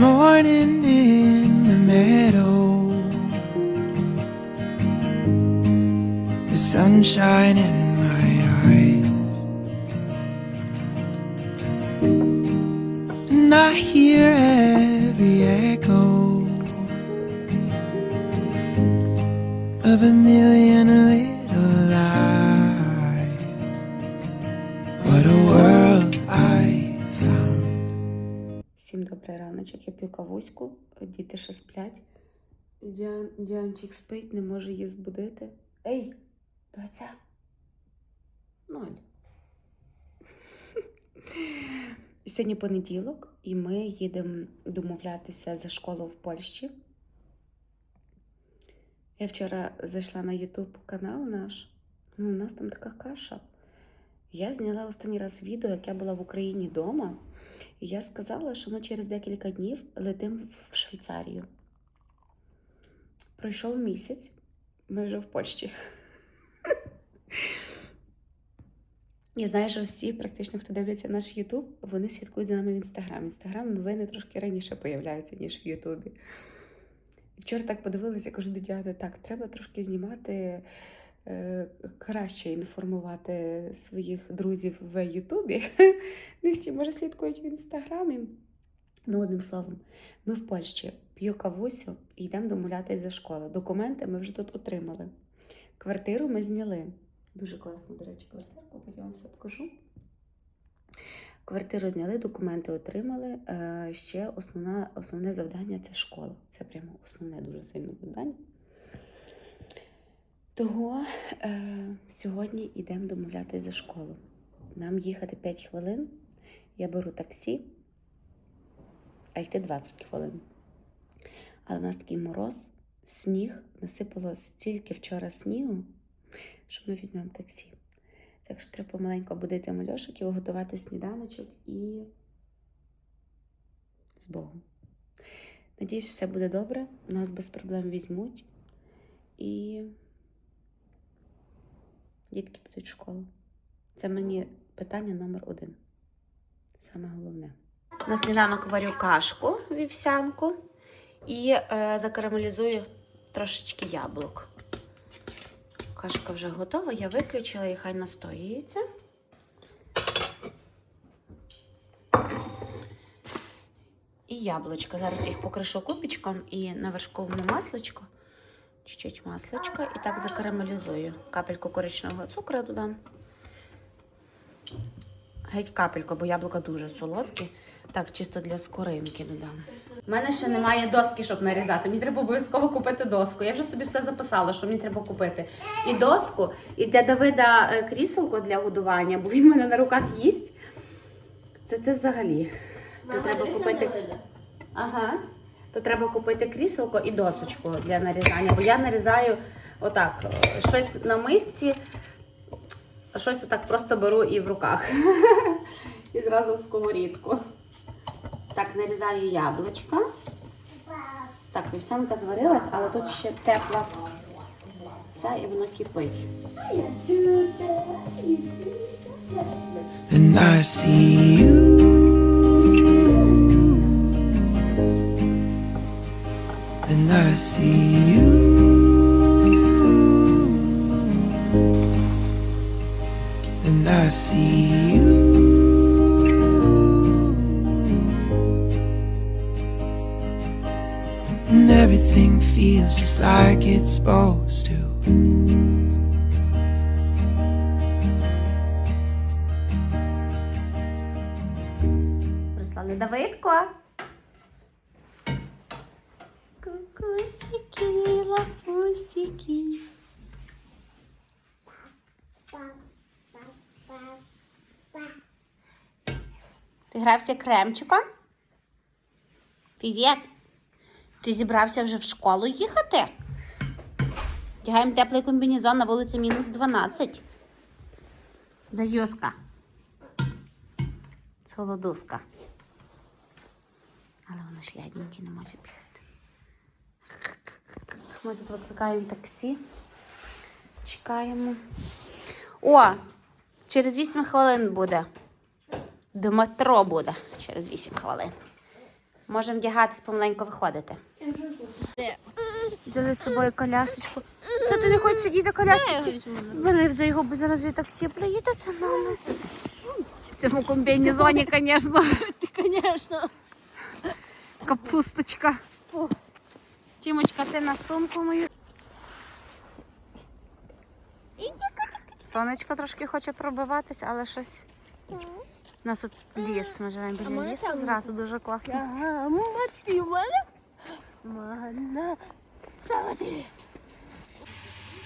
morning in the meadow. The sunshine in my eyes. And I hear every echo of a million раночок, я п'ю кавуську, діти ще сплять. Діан, Діанчик спить, не може її збудити. Ей, доця. Ноль. Сьогодні понеділок, і ми їдемо домовлятися за школу в Польщі. Я вчора зайшла на YouTube канал наш. Ну, у нас там така каша. Я зняла останній раз відео, як я була в Україні вдома. І я сказала, що ми через декілька днів летимо в Швейцарію. Пройшов місяць, ми вже в Польщі. Я знаю, що всі, практично, хто дивляться наш Ютуб, вони слідкують за нами в Інстаграм. Інстаграм новини трошки раніше появляються, ніж в Ютубі. Вчора так подивилася, я кажу до дяди, так, треба трошки знімати, краще інформувати своїх друзів в Ютубі. Не всі, може, слідкують в інстаграмі. Ну, одним словом, ми в Польщі п'ю кавусю і йдемо домовлятися за школу. Документи ми вже тут отримали. Квартиру ми зняли. Дуже класно, до речі, квартирку, потім вам все покажу. Квартиру зняли, документи отримали. Е, ще основна, основне завдання це школа. Це прямо основне дуже сильне завдання. Того е, сьогодні йдемо домовлятися за школу. Нам їхати 5 хвилин. Я беру таксі, а йти 20 хвилин. Але в нас такий мороз, сніг, насипало стільки вчора снігу, що ми візьмемо таксі. Так що треба помаленьку будити мальошиків, готувати сніданочок і з Богом. Надіюсь, все буде добре, нас без проблем візьмуть і дітки підуть в школу. Це мені питання номер один. Саме головне. На сніданок варю кашку вівсянку і е, закарамелізую трошечки яблук. Кашка вже готова, я виключила і хай настоюється. І яблучко. Зараз їх покришу купічком і на вершковому масличку. Чуть-чуть масличка і так закарамелізую. Капельку коричневого цукру додам. Геть капельку, бо яблука дуже солодкі. Так, чисто для скоринки додам. У мене ще немає доски, щоб нарізати. Мені треба обов'язково купити доску. Я вже собі все записала, що мені треба купити. І доску, і для Давида е, кріселко для годування, бо він в мене на руках їсть. Це це взагалі. То треба купити. Ага. То треба купити кріселко і досочку для нарізання. Бо я нарізаю отак, е, щось на мисці, а щось отак просто беру і в руках. І зразу в сковорідку. Так, нарізаю яблучка. Так, вівсянка зварилась, але тут ще тепла ця і воно кипить. Then I see you. Then I see you. Then I see you. And everything feels just like it's supposed to. Прислали Давидко. Ти грався кремчиком? Привіт. Ти зібрався вже в школу їхати? Вдягаємо теплий комбінезон на вулиці мінус 12. Заюзка. Солодуска. Але воно шлядненьке, не може пісти. Ми тут викликаємо таксі. Чекаємо. О! Через 8 хвилин буде. До метро буде через 8 хвилин. Можемо вдягатись, помаленько виходити. Взяли з собою колясочку. Що ти не хочеш сидіти колясочці? Бери за його, бо зараз вже таксі приїде за нами. В цьому комбінезоні, звісно. Конечно. Капусточка. Тімочка, ти на сумку мою. Сонечко трошки хоче пробиватись, але щось. У нас тут ліс, ми живемо біля лісу, зразу дуже класно.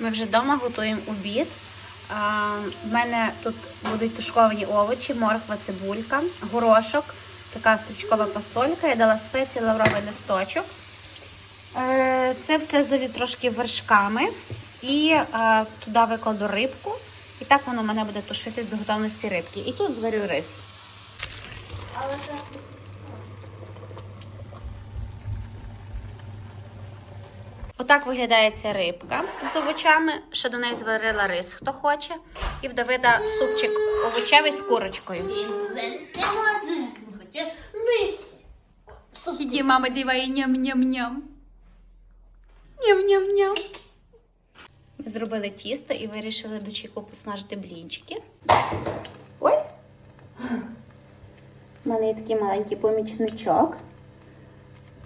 Ми вже вдома готуємо обід. В мене тут будуть тушковані овочі, морква, цибулька, горошок, така стручкова пасолька. Я дала спеції, лавровий листочок. Е, Це все залю трошки вершками. І туди викладу рибку. І так воно мене буде тушитись до готовності рибки. І тут зварю рис. Отак виглядає ця рибка з овочами. Ще до неї зварила рис, хто хоче. І в Давида супчик овочевий з курочкою. Іди, мама, дивай, ням-ням-ням. Ням-ням-ням. Зробили тісто і вирішили до чайку посмажити блінчики. Ой! У мене є такий маленький помічничок.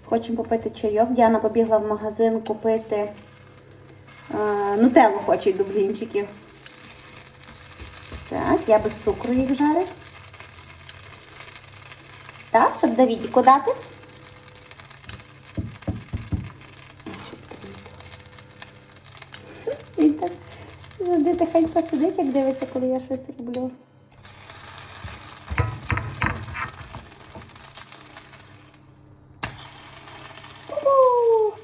Хочемо попити чайок. Діана побігла в магазин купити е, нутеллу хочуть до блінчиків. Так, я без цукру їх жарю. Так, щоб Давідіку дати. Ой, щось прилетіло. Він так завжди тихенько сидить, як дивиться, коли я щось роблю. Ух.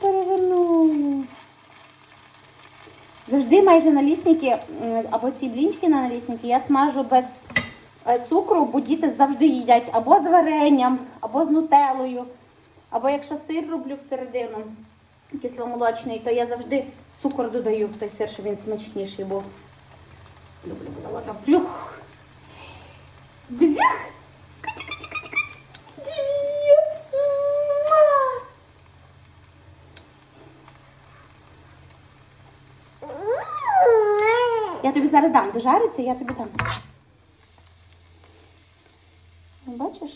Завжди майже налісники, або ці блінчики на налісники, я смажу без е, цукру, бо діти завжди їдять або з варенням, або з нутелою, або якщо сир роблю всередину кисломолочний, то я завжди цукор додаю в той сир, щоб він смачніший був. Люблю була. Привіт. Муа. Я тобі зараз дам, дожариться, я тобі дам. Бачиш?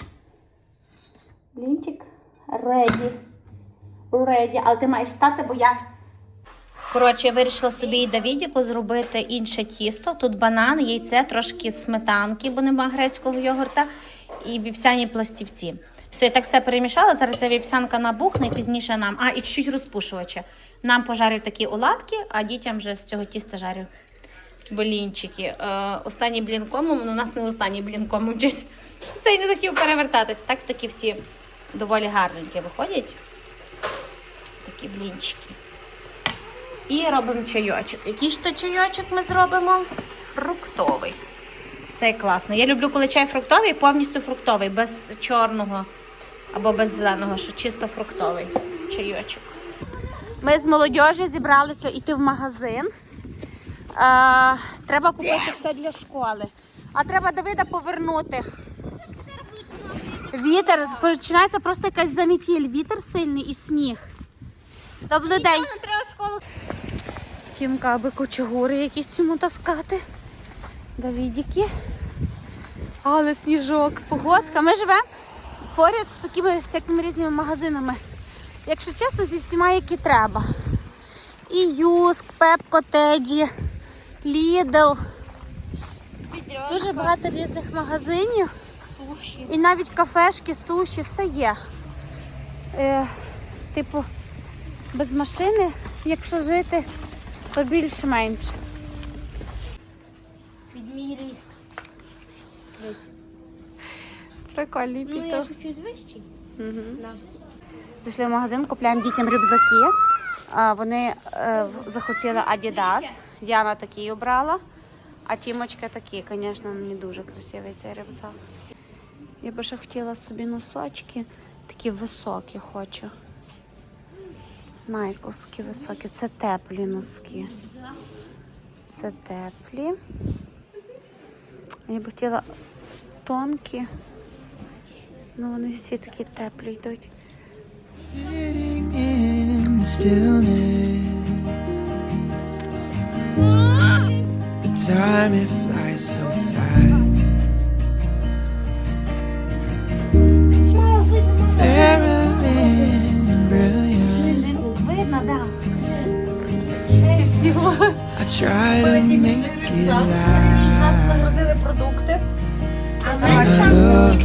Блінчик реді. Реді. Але ти маєш стати, бо я. Коротше, я вирішила собі і Давідіку зробити інше тісто. Тут банан, яйце, трошки сметанки, бо нема грецького йогурта, і вівсяні пластівці. Все, я так все перемішала. Зараз ця вівсянка набухне і пізніше нам. А, і чуть-чуть розпушувача. Нам пожарю такі оладки, а дітям вже з цього тіста жарю блінчики. Е, останній блінкомом, ну у нас не останній блінкомом щось. Цей не захотів перевертатись. Так такі всі доволі гарненькі виходять. Такі блінчики. І робимо чайочок. Який ж то чайочок ми зробимо? Фруктовий. Цей класний. Я люблю, коли чай фруктовий, повністю фруктовий, без чорного або без зеленого, що чисто фруктовий чайочок. Ми з молодіжі зібралися йти в магазин. А, треба купити все для школи. А треба Давида повернути. Вітер, починається просто якась замітіль. Вітер сильний і сніг. Добрий день. Треба школу. Тімка, аби кочегури якісь йому таскати. Давідіки. Але сніжок. Погодка. Ми живемо поряд з такими всякими різними магазинами. Якщо чесно, зі всіма, які треба. І Юск, Пепко, Теді, Лідл. Дуже багато різних магазинів. Суші. І навіть кафешки, суші, все є. Е, типу, без машини, якщо жити, то більш-менш. Під мій ріст. Прикольний Ну, я хочу вищий. Нас. Зайшли в магазин, купляємо дітям рюкзаки. А, Вони е, захотіли Adidas. Діана такий обрала, а Тімочка такий, звісно, не дуже красивий цей рюкзак. Я би ще хотіла собі носочки, такі високі хочу. Найковські високі. Це теплі носки. Це теплі. Я б хотіла тонкі. Ну вони всі такі теплі йдуть. Time it flies so fast. Try to make it last. загрузили продукти. Around.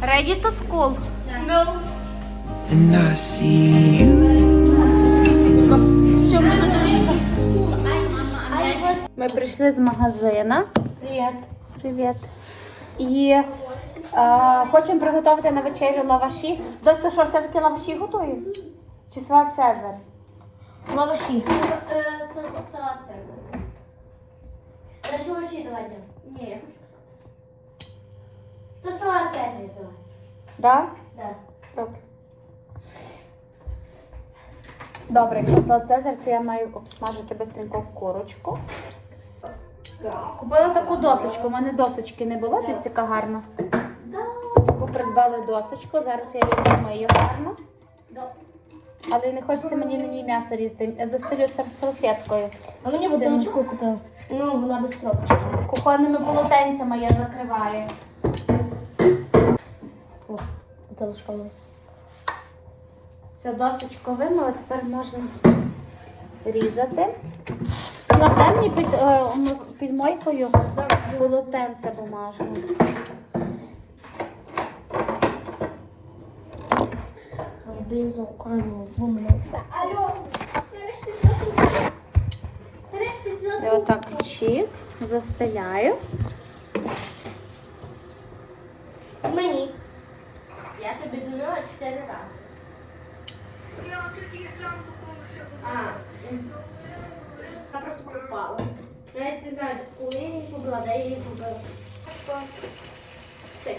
Ready to school. And I see you. Що ми задивилися? Ми прийшли з магазина. Привіт. Привіт. І е, хочемо приготувати на вечерю лаваші. Доста що все-таки лаваші готує? Чи салат Цезар? Лаваші. Це салат Цезар. Дальше лаваші давайте. Ні, я хочу. То салат цезарь давай. Да? Да. Добре. Добре, якщо салат Цезар, то я маю обсмажити бистренько курочку. Купила таку досочку. У мене досочки не було, яка гарна. Таку придбали досочку, зараз я її помию гарно. Але не хочеться мені на ній м'ясо різати. Я застелю салфеткою. А мені бутилочку купив. Ну, вона без трубочки. Кухонними полотенцями я закриваю. О, бутилочка моя. Все, досочку вимила, тепер можна різати. Знов дай мені під, е, під мойкою полотенце бумажне. Різну камеру вимився. Алло, Я отак чик, застеляю. Мені. Я тобі дзвонила чотири рази. А, я просто попала. Навіть не знаю, коли я її побила, де я її побила.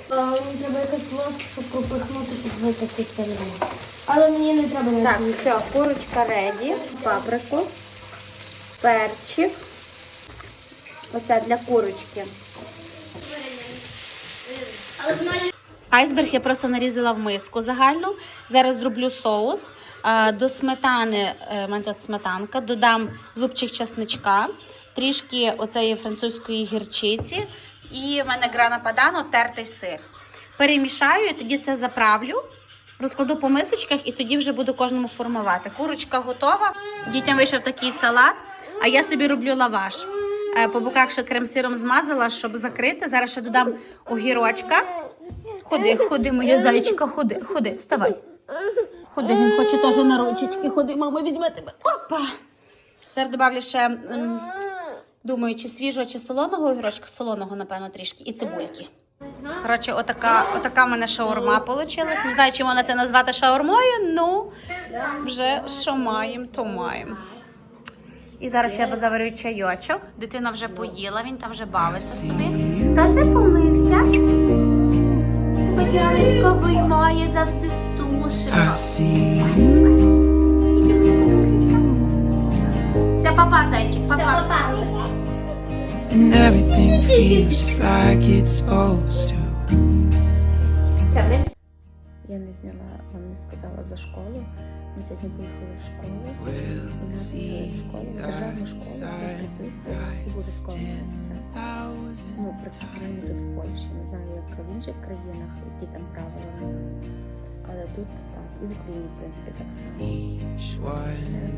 Мені треба якась ложка, щоб пропихнути, щоб викати середину. Але мені не треба навіть Так, все, курочка реді, паприку, перчик. Оце для курочки. Айсберг я просто нарізала в миску загальну. Зараз зроблю соус. До сметани, е, в мене тут сметанка, додам зубчик чесничка, трішки оцеї французької гірчиці і в мене грана падано, тертий сир. Перемішаю і тоді це заправлю, розкладу по мисочках і тоді вже буду кожному формувати. Курочка готова. Дітям вийшов такий салат, а я собі роблю лаваш. Е, По боках ще крем-сиром змазала, щоб закрити. Зараз ще додам огірочка. Ходи, ходи, моя зайчика, ходи, ходи, вставай. Ходи, він хоче теж на ручечки. Ходи, мама, візьме тебе. Опа. Зараз добавлю ще, думаю, чи свіжого, чи солоного огірочка, солоного, напевно, трішки, і цибульки. Коротше, отака, отака в мене шаурма вийшла. Не знаю, чи можна це назвати шаурмою, ну вже що маємо, то маємо. І зараз я заварю чайочок. Дитина вже поїла, він там вже бавиться собі. Та це помився. Подянечка виймає завжди you. Це папа, зайчик, папа. And everything feels just like it's supposed to. Я не зняла, вам не сказала за школу. Ми сьогодні поїхали в школу. І нас школу, державну школу, де приписує обов'язково написати. Ну, при принаймні тут в Польщі. Не знаю, як в інших країнах, які там правила. Але тут. І в Україні, в принципі, так само.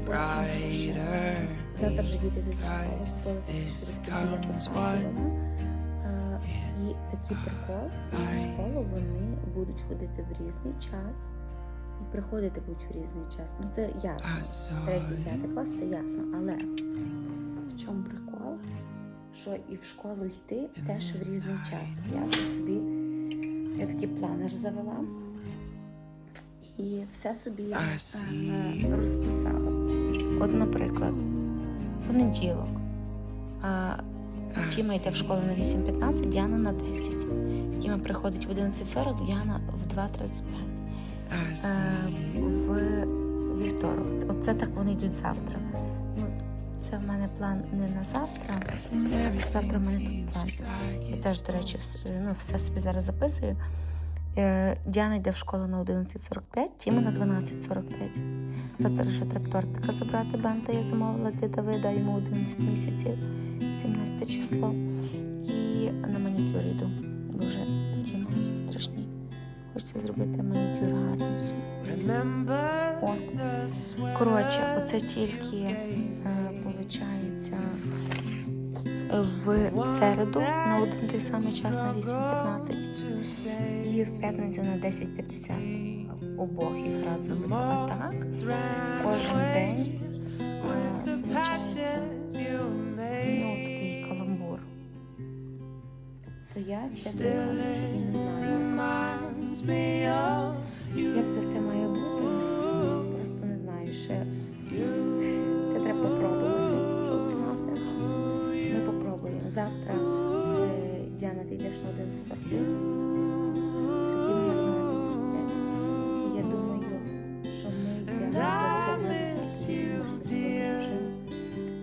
brighter. Завтра вже діти до школи. І такий прикол, в школу вони будуть ходити в різний час і приходити будуть в різний час. Ну це ясно. Третій, п'ятий клас це ясно. Але в чому прикол? Що і в школу йти теж в різний час. Я собі я такий планер завела і все собі е, розписала. От, наприклад, понеділок. А, Тіма йде в школу на 8.15, Діана на 10. Тіма приходить в 11.40, Діана в 2.35. Е, в вівторок. Оце так вони йдуть завтра. Ну, це в мене план не на завтра. Завтра в мене тут план. Я теж, до речі, ну, все собі зараз записую. Е, Діана йде в школу на 11.45, Тіма на 12.45. Завтра ще треба тортика забрати. Бенто я замовила для Давида, йому 11 місяців, 17 число. І на манікюр йду. Вже такі ноги страшні. Хочеться зробити манікюр гарний. Коротше, оце тільки е, виходить в середу на один той самий час на 8.15 і в п'ятницю на 10.50 обох їх разом. А так кожен день е, ну, такий каламбур. То я кажучи, не як це все має бути.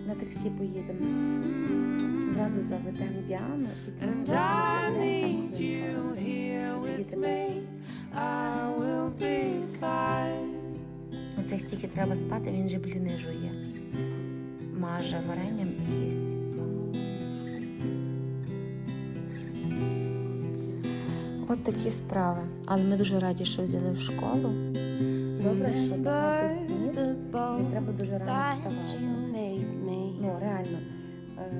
На таксі. Поїдемо. Зразу заведемо Діану і просто Оцих тільки треба спати, він же бліни жує. Маже варенням і їсть. Такі справи. Але ми дуже раді, що взяли в школу. Добре, що багато днів не треба дуже рано вставати. Ну, реально, е,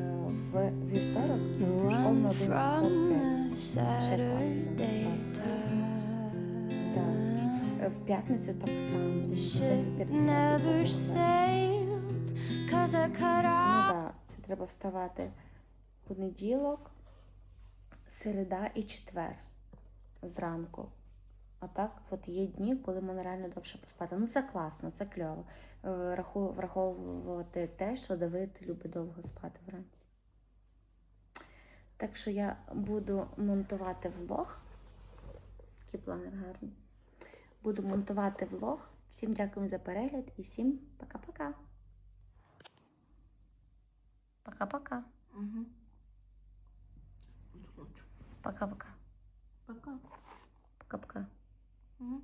в вівторок в школу на 11.45. Ще класно. Е, В п'ятницю так само. Ну так, це треба вставати понеділок, середа і четвер зранку. А так, от є дні, коли можна реально довше поспати. Ну це класно, це кльово. Е, Враховувати те, що Давид любить довго спати вранці. Так що я буду монтувати влог. Такий планер гарний. Буду монтувати влог. Всім дякую за перегляд і всім пока-пока. Пока-пока. Пока-пока. Пока. Пока-пока. Угу.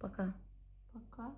Пока. Пока.